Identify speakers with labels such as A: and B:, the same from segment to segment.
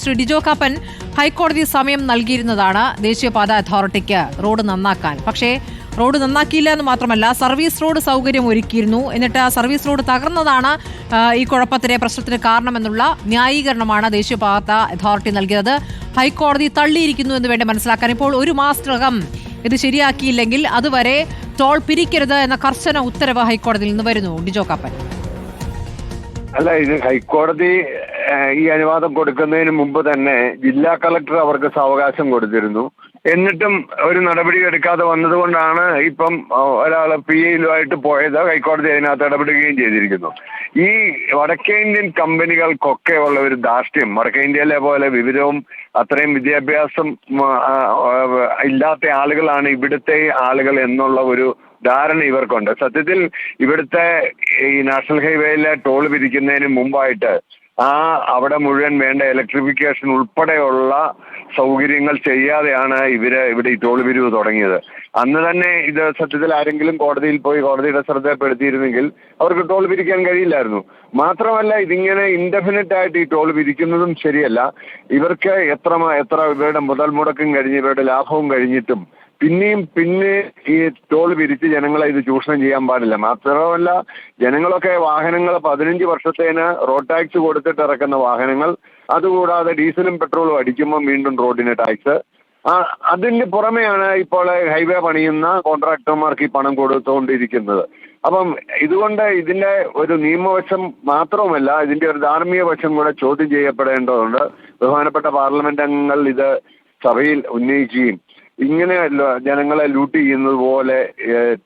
A: ശ്രീ ഡിജോ കാപ്പൻ ഹൈക്കോടതി സമയം നൽകിയിരുന്നതാണ് ദേശീയപാത അതോറിറ്റിക്ക് റോഡ് നന്നാക്കാൻ. പക്ഷേ റോഡ് നന്നാക്കിയില്ല എന്ന് മാത്രമല്ല സർവീസ് റോഡ് സൗകര്യം ഒരുക്കിയിരുന്നു. എന്നിട്ട് ആ സർവീസ് റോഡ് തകർന്നതാണ് ഈ കുഴപ്പത്തിന് പ്രശ്നത്തിന് കാരണമെന്നുള്ള ന്യായീകരണമാണ് ദേശീയപാത അതോറിറ്റി നൽകിയത്. ഹൈക്കോടതി തള്ളിയിരിക്കുന്നു എന്ന് വേണ്ടി മനസ്സിലാക്കാൻ ഇപ്പോൾ ഒരു മാസത്തിനകം ഇത് ശരിയാക്കിയില്ലെങ്കിൽ അതുവരെ ടോൾ പിരിക്കരുത് എന്ന കർശന ഉത്തരവ് ഹൈക്കോടതിയിൽ നിന്ന് വരുന്നു. ഡിജോ കാപ്പൻ.
B: അല്ല ഇത് ഹൈക്കോടതി ഈ അനുവാദം കൊടുക്കുന്നതിന് മുമ്പ് തന്നെ ജില്ലാ കളക്ടർ അവർക്ക് സാവകാശം കൊടുത്തിരുന്നു. എന്നിട്ടും ഒരു നടപടി എടുക്കാതെ വന്നതുകൊണ്ടാണ് ഇപ്പം ഒരാൾ പി എയിലുമായിട്ട് പോയത് ഹൈക്കോടതി അതിനകത്ത് ഇടപെടുകയും ചെയ്തിരിക്കുന്നു. ഈ വടക്കേ ഇന്ത്യൻ കമ്പനികൾക്കൊക്കെ ഉള്ള ഒരു ധാർഷ്ട്യം വടക്കേ ഇന്ത്യയിലെ പോലെ വിവരവും അത്രയും വിദ്യാഭ്യാസം ഇല്ലാത്ത ആളുകളാണ് ഇവിടുത്തെ ആളുകൾ എന്നുള്ള ഒരു ധാരണ ഇവർക്കുണ്ട്. സത്യത്തിൽ ഇവിടുത്തെ ഈ നാഷണൽ ഹൈവേയിലെ ടോൾ പിരിക്കുന്നതിന് മുമ്പായിട്ട് ആ അവിടെ മുഴുവൻ വേണ്ട ഇലക്ട്രിഫിക്കേഷൻ ഉൾപ്പെടെയുള്ള സൗകര്യങ്ങൾ ചെയ്യാതെയാണ് ഇവർ ഇവിടെ ഈ ടോൾ പിരിവ് തുടങ്ങിയത്. അന്ന് തന്നെ ഇത് സത്യത്തിൽ ആരെങ്കിലും കോടതിയിൽ പോയി കോടതിയുടെ ശ്രദ്ധപ്പെടുത്തിയിരുന്നെങ്കിൽ അവർക്ക് ടോൾ പിരിക്കാൻ കഴിയില്ലായിരുന്നു. മാത്രമല്ല ഇതിങ്ങനെ ഇൻഡെഫിനിറ്റ് ആയിട്ട് ഈ ടോൾ പിരിക്കുന്നതും ശരിയല്ല. ഇവർക്ക് എത്ര എത്ര ഇവരുടെ മുതൽ മുടക്കും കഴിഞ്ഞ് ഇവരുടെ ലാഭവും കഴിഞ്ഞിട്ടും പിന്നെയും പിന്നെ ഈ ടോൾ വിരിച്ച് ജനങ്ങളെ ഇത് ചൂഷണം ചെയ്യാൻ പാടില്ല. മാത്രമല്ല ജനങ്ങളൊക്കെ വാഹനങ്ങൾ പതിനഞ്ച് വർഷത്തേന് റോഡ് ടാക്സ് കൊടുത്തിട്ട് ഇറക്കുന്ന വാഹനങ്ങൾ അതുകൂടാതെ ഡീസലും പെട്രോളും അടിക്കുമ്പോൾ വീണ്ടും റോഡിന് ടാക്സ് അതിന് പുറമെയാണ് ഇപ്പോൾ ഹൈവേ പണിയുന്ന കോൺട്രാക്ടർമാർക്ക് ഈ പണം കൊടുത്തുകൊണ്ടിരിക്കുന്നത് അപ്പം ഇതുകൊണ്ട് ഇതിന്റെ ഒരു നിയമവശം മാത്രവുമല്ല ഇതിന്റെ ഒരു ധാർമ്മിക വശം കൂടെ ചോദ്യം ചെയ്യപ്പെടേണ്ടതുണ്ട്. ബഹുമാനപ്പെട്ട പാർലമെന്റ് അംഗങ്ങൾ ഇത് സഭയിൽ ഉന്നയിക്കുകയും ഇങ്ങനെ ല- ജനങ്ങളെ ലൂട്ട് ചെയ്യുന്നത് പോലെ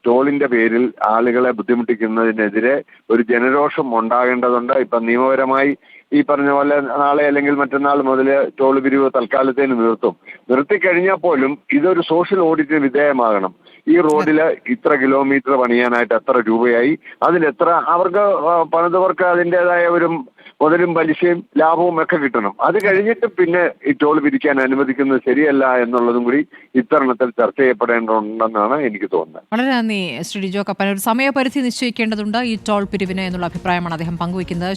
B: ടോളിന്റെ പേരിൽ ആളുകളെ ബുദ്ധിമുട്ടിക്കുന്നതിനെതിരെ ഒരു ജനരോഷം ഉണ്ടാകേണ്ടതുണ്ട്. ഇപ്പൊ നിയമപരമായി ഈ പറഞ്ഞ പോലെ നാളെ അല്ലെങ്കിൽ മറ്റന്നാൾ മുതൽ ടോൾ പിരിവ് തൽക്കാലത്തേന് നിർത്തും. നിർത്തിക്കഴിഞ്ഞാൽ പോലും ഇതൊരു സോഷ്യൽ ഓഡിറ്റിന് വിധേയമാകണം. ഈ റോഡിൽ ഇത്ര കിലോമീറ്റർ പണിയാനായിട്ട് എത്ര രൂപയായി? അതിന് എത്ര അവർക്ക് പണിതവർക്ക് അതിന്റെതായ ഒരു മുതലും പലിശയും ലാഭവും ഒക്കെ കിട്ടണം. അത് കഴിഞ്ഞിട്ട് പിന്നെ ഈ ടോൾ പിരിക്കാൻ അനുവദിക്കുന്നത് ശരിയല്ല എന്നുള്ളതും കൂടി ഇത്തരണത്തിൽ ചർച്ച ചെയ്യപ്പെടേണ്ടതുണ്ടെന്നാണ് എനിക്ക് തോന്നുന്നത്.
A: വളരെ നന്ദി ശ്രീ ഡിജോ കപ്പൻ ഒരു സമയപരിധി നിശ്ചയിക്കേണ്ടതുണ്ട് ഈ ടോൾ പിരിവിന് എന്നുള്ള അഭിപ്രായമാണ് അദ്ദേഹം പങ്കുവയ്ക്കുന്നത്.